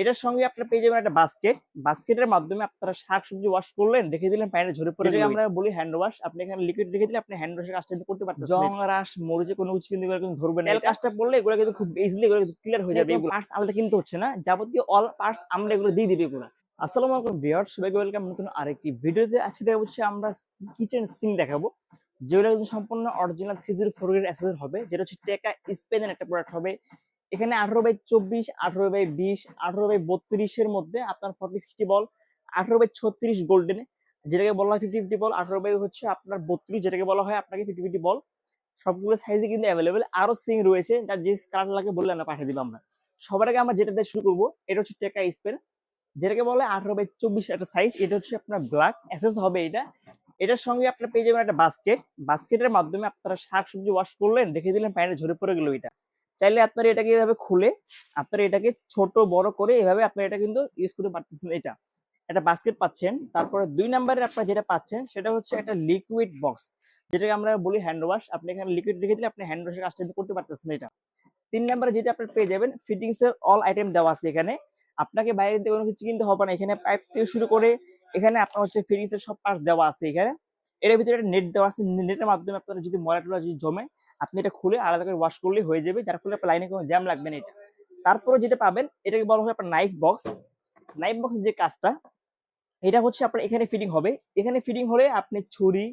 এটার সঙ্গে আপনারা পেয়ে যাবেন একটা বাস্কেট বাস্কেটের মাধ্যমে আপনারা শাক সবজি ওয়াশ করলেন রেখে দিলেন প্যান্টে ঝরে পড়ে যেটাকে আমরা বলি হ্যান্ড ওয়াশ আপনি এখানে লিকুইড রেখে দিলে আপনি হ্যান্ড ওয়াশের কাজটা কিন্তু করতে পারতেন জং রাস মরিচে কোনো কিছু কিন্তু এগুলো কিন্তু ধরবে না। তেল কাজটা পড়লে এগুলো কিন্তু খুব ইজিলি এগুলো কিন্তু ক্লিয়ার হয়ে যাবে এগুলো পার্টস আলাদা কিনতে হচ্ছে না। যাবতীয় অল পার্টস আমরা এগুলো দিয়ে দিবে এগুলো। আসসালামু আলাইকুম ভিউয়ার্স সবাইকে ওয়েলকাম নতুন আরেকটি ভিডিওতে। আজকে দেখা হচ্ছে আমরা কিচেন সিঙ্ক দেখাবো। যেগুলো কিন্তু সম্পূর্ণ অরিজিনাল থ্রি জিরো ফোর এর অ্যাসেসর হবে। যেটা হচ্ছে টেকা স্পেনের একটা প্রোডাক্ট হবে। এখানে আঠারো বাই চব্বিশ, আঠারো বাই বিশ, আঠারো বাই বত্রিশের মধ্যে আপনার ফর্টি সিক্সটি বল আঠারো বাই ছত্রিশ গোল্ডেনে যেটাকে বলা হয় ফিফটি ফিফটি বল আঠারো বাই হচ্ছে আপনার বত্রিশ, যেটাকে বলা হয় আপনাকে ফিফটি ফিফটি বল সবগুলো সাইজে কিন্তু অ্যাভেলেবেল আরও সিং রয়েছে, যার যে কালার লাগে বললে আমরা পাঠিয়ে দিব আমরা। সবার আগে আমরা যেটা দিয়ে শুরু করব, এটা হচ্ছে টেকা স্পেন যেটাকে বলে আঠারো বাই চব্বিশ একটা সাইজ এটা হচ্ছে আপনার ব্ল্যাক অ্যাসেস হবে এটা। এটার সঙ্গে আপনার পেয়ে যাবেন একটা বাস্কেট বাস্কেটের মাধ্যমে আপনারা শাক সবজি ওয়াশ করলেন, রেখে দিলেন প্যান্টে ঝরে পড়ে গেল এটা চাইলে আপনারা এটাকে এভাবে খুলে আপনারা এটাকে ছোট, বড় করে এভাবে আপনারা এটা কিন্তু ইউজ করতে পারতেছেন এটা। একটা বাস্কেট পাচ্ছেন, তারপরে দুই নাম্বারে আপনারা যেটা পাচ্ছেন সেটা হচ্ছে একটা লিকুইড বক্স যেটাকে আমরা বলি হ্যান্ড ওয়াশ আপনি এখানে লিকুইড রেখে দিলে আপনি হ্যান্ড ওয়াশের কাজটা করতে পারতেছেন এটা। তিন নাম্বারে যেটা আপনি পেয়ে যাবেন ফিটিংস এর অল আইটেম দেওয়া আছে এখানে। আপনাকে বাইরে থেকে কোনো কিছু কিনতে হবে না, এখানে পাইপ থেকে শুরু করে এখানে আপনার হচ্ছে ফিটিংস এর সব পার্টস দেওয়া আছে এখানে। এর ভিতরে একটা নেট দেওয়া আছে নেটের মাধ্যমে আপনারা যদি ময়লা যদি জমে আপনি এটা খুলে আলাদা করে ওয়াশ করলেই হয়ে যাবে। যার ফলে আপনার লাইনে কোনো জ্যাম লাগবে না এটা। তারপরে যেটা পাবেন, এটাকে বলা হয় আপনার নাইফ বক্স নাইফ বক্সের যে কাজটা, এটা হচ্ছে আপনার এখানে ফিটিং হবে। এখানে ফিটিং হলে আপনি ছুরি,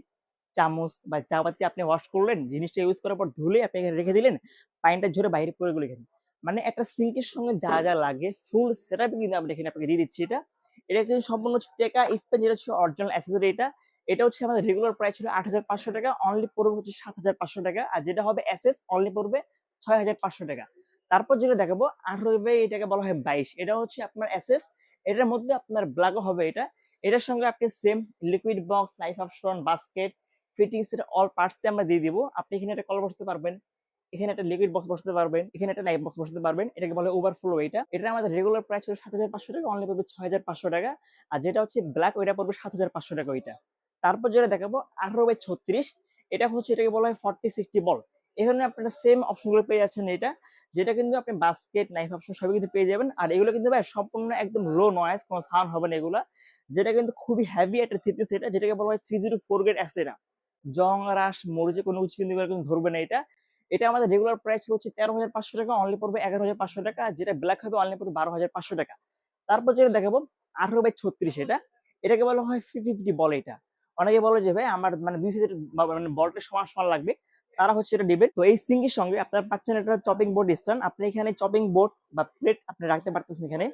চামচ বা চাপাতি আপনি ওয়াশ করলেন, জিনিসটা ইউজ করার পর ধুলে আপনি এখানে রেখে দিলেন, পানিটা ঝরে বাইরে পড়ে গেলো এখানে। মানে একটা সিঙ্কের সঙ্গে যা যা লাগে ফুল সেটআপ কিন্তু আমরা এখানে আপনাকে দিয়ে দিচ্ছি এটা। এটা কিন্তু সম্পূর্ণ হচ্ছে টেকা স্পেন যেটা হচ্ছে অরিজিনাল অ্যাসেসরি এটা। এটা হচ্ছে আমাদের রেগুলার প্রাইস ছিল আট হাজার পাঁচশো টাকা অনলি পড়বে হচ্ছে সাত হাজার পাঁচশো টাকা। আর যেটা হবে এসএস অনলি পড়বে ছয় হাজার পাঁচশো টাকা। তারপর যেটা দেখাবো আঠারো বাই এটাকে বলা হয় বাইশ। এটা হচ্ছে আপনার এসএস এটার মধ্যে আপনার ব্ল্যাকও হবে এটা। এটার সঙ্গে আপনি same liquid box life option basket fittings এর অল পার্টস আমরা দিয়ে দিব। আপনি এখানে একটা কল বসাতে পারবেন, এখানে একটা লিকুইড বক্স বসাতে পারবেন, এখানে একটা লাইফ বক্স বসাতে পারবেন, এটাকে বলে ওভারফ্লো এটা। এটা আমাদের রেগুলার প্রাইস ছিল সাত হাজার পাঁচশো টাকা অনলি পড়বে ছয় হাজার পাঁচশো টাকা। আর যেটা হচ্ছে ব্ল্যাক ওইটা পড়বে সাত হাজার পাঁচশো টাকা ওইটা। তারপর যেটা দেখাবো, আঠারো বাই ছত্রিশ, এটা হচ্ছে এটাকে বলা হয় ফর্টি সিক্সটি বল এখানে আপনারা সেম অপশনগুলো পেয়ে যাচ্ছেন এটা, যেটা কিন্তু আপনি বাস্কেট নাইফ অপশন সবই কিন্তু পেয়ে যাবেন। আর এগুলো কিন্তু ভাই সম্পূর্ণ একদম লো নয়েজ কোনো সাউন্ড হবে না এগুলা। যেটা কিন্তু খুবই হেভি একটা থিকনেস এটা, যেটাকে বলা হয় থ্রি জিরো ফোর গ্রেড অ্যাসেরা জং রাস মরিচে, কোনো কিছু কিন্তু কিন্তু ধরবে না এটা। এটা আমাদের রেগুলার প্রাইস হচ্ছে তেরো হাজার পাঁচশো টাকা অনলি পড়বে এগারো হাজার পাঁচশো টাকা, যেটা ব্ল্যাক হবে অনলি পড়বে বারো হাজার পাঁচশো টাকা। তারপর যেটা দেখাবো, আঠারো বাই ছত্রিশ এটা, এটাকে বলা হয় ফিফটি ফিফটি বল এটা। অনেকে বলে যে, ভাই, আমার মানে দুই সাইজের মানে বলটা সমান সমান লাগবে। তারা হচ্ছে এটা নেবেন তো এই সিঙ্গের সঙ্গে আপনারা পাচ্ছেন একটা চপিং বোর্ড স্ট্যান্ড আপনি এখানে চপিং বোর্ড বা প্লেট আপনি রাখতে পারতেছেন এখানে।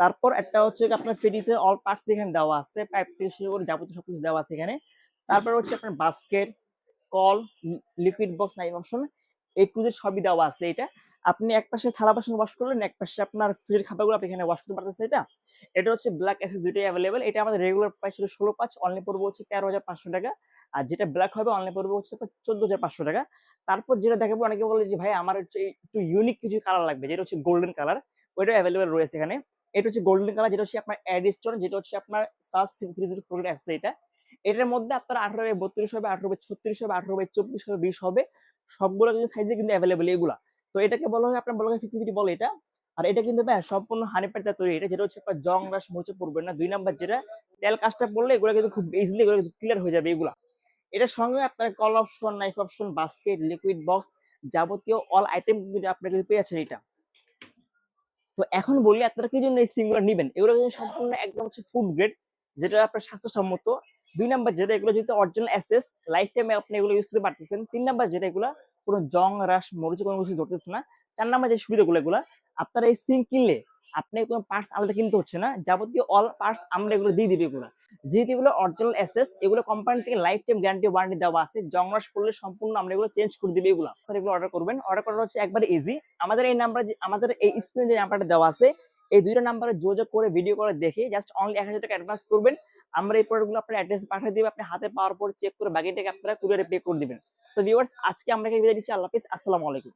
তারপর একটা হচ্ছে আপনার ফিটিসের অল পার্টস এখানে দেওয়া আছে পাইপ থেকে শুরু করে যাবতীয় সবকিছু দেওয়া আছে এখানে। তারপর হচ্ছে আপনার basket call liquid box knife option এই টুজের সবই দেওয়া আছে এটা। আপনি এক পাশে থালা বাসন ওয়াশ করলেন, এক পাশে আপনার ফ্রিজের খাবারগুলো আপনি এখানে ওয়াশ করতে পারতেছেন, এটা? এটা হচ্ছে ব্ল্যাক অ্যাসেস দুইটাই অ্যাভেলেবেল এটা আমাদের রেগুলার প্রাইস ছিল ষোলো পাঁচ অনলি পড়বে হচ্ছে তেরো হাজার পাঁচশো টাকা। আর যেটা ব্ল্যাক হবে অনলি পড়বে হচ্ছে চোদ্দ হাজার পাঁচশো টাকা। তারপর যেটা দেখাবো, অনেকে বলে যে, ভাই, আমার হচ্ছে একটু ইউনিক কিছু কালার লাগবে, যেটা হচ্ছে গোল্ডেন কালার ওইটা অ্যাভেলেবেল রয়েছে এখানে। এটা হচ্ছে গোল্ডেন কালার যেটা হচ্ছে আপনার অ্যাডিস্টন যেটা হচ্ছে আপনার জিরো ফোর আছে এটা। এটার মধ্যে আপনার আঠারো বাই বত্রিশ হবে, আঠারো বাই ছত্রিশ হবে, আঠারো বাই চব্বিশ হবে, বিশ হবে। সবগুলো কিন্তু সাইজে কিন্তু অ্যাভেলেবেল এগুলা। তো এটাকে বলা হয়, আপনার বলা হয় ফিফটি ফিফটি বলে এটা। আর এটা কিন্তু ভাই সম্পূর্ণ হানি প্যাটটা তৈরি, এটা যেটা হচ্ছে আপনার জং রাস মুছে পড়বে না। দুই নাম্বার যেটা, তেল কাজটা পড়লে এগুলো কিন্তু খুব ইজিলি এগুলো ক্লিয়ার হয়ে যাবে এগুলা। এটার সঙ্গে আপনার call option knife option basket liquid box যাবতীয় অল আইটেম কিন্তু আপনারা কিন্তু পেয়ে যাচ্ছেন এটা। তো এখন বলি আপনারা কি জন্য এই সিমগুলো নেবেন? এগুলো কিন্তু সম্পূর্ণ একদম হচ্ছে ফুড গ্রেড যেটা আপনার স্বাস্থ্যসম্মত। দুই নাম্বার যেটা এগুলো যেহেতু অরিজিনাল অ্যাসেস লাইফ টাইমে আপনি এগুলো ইউজ করতে পারতেছেন। তিন নাম্বার যেটা এগুলো, কোনো জং, রাস, মরিচে, কোনো কিছু ধরতেছে না। চার নাম্বার যে সুবিধাগুলো এগুলো, আপনারা এই সিঙ্ক কিনলে আপনি কোনো পার্টস আলাদা কিনতে হচ্ছে না, যাবতীয় অল পার্টস আমরা এগুলো দিয়ে দিবে এগুলো। যেহেতু এগুলো অরিজিনাল অ্যাসেস এগুলো কোম্পানি থেকে লাইফ টাইম গ্যারান্টি ওয়ারেন্টি দেওয়া আছে, জং, রাস পড়লে সম্পূর্ণ আমরা এগুলো চেঞ্জ করে দিবে এগুলো। আপনারা এগুলো অর্ডার করবেন। অর্ডার করা হচ্ছে একবার ইজি আমাদের এই নাম্বার আমাদের এই স্ক্রিনে যে নাম্বারটা দেওয়া আছে, এই দুইটা নাম্বারে যোগাযোগ করে ভিডিও করে দেখে জাস্ট অনলি এক হাজার টাকা অ্যাডভান্স করবেন। আমরা এই প্রোডাক্টগুলো আপনার অ্যাড্রেস পাঠিয়ে দেবো, আপনি হাতে পাওয়ার পর চেক করে বাকিটাকে আপনারা কুরিয়ারে পে করে দিবেন। সো ভিউয়ার্স আজকে আমরা বিদায় নিচ্ছি। আল্লাহ হাফিজ। আসসালামু আলাইকুম।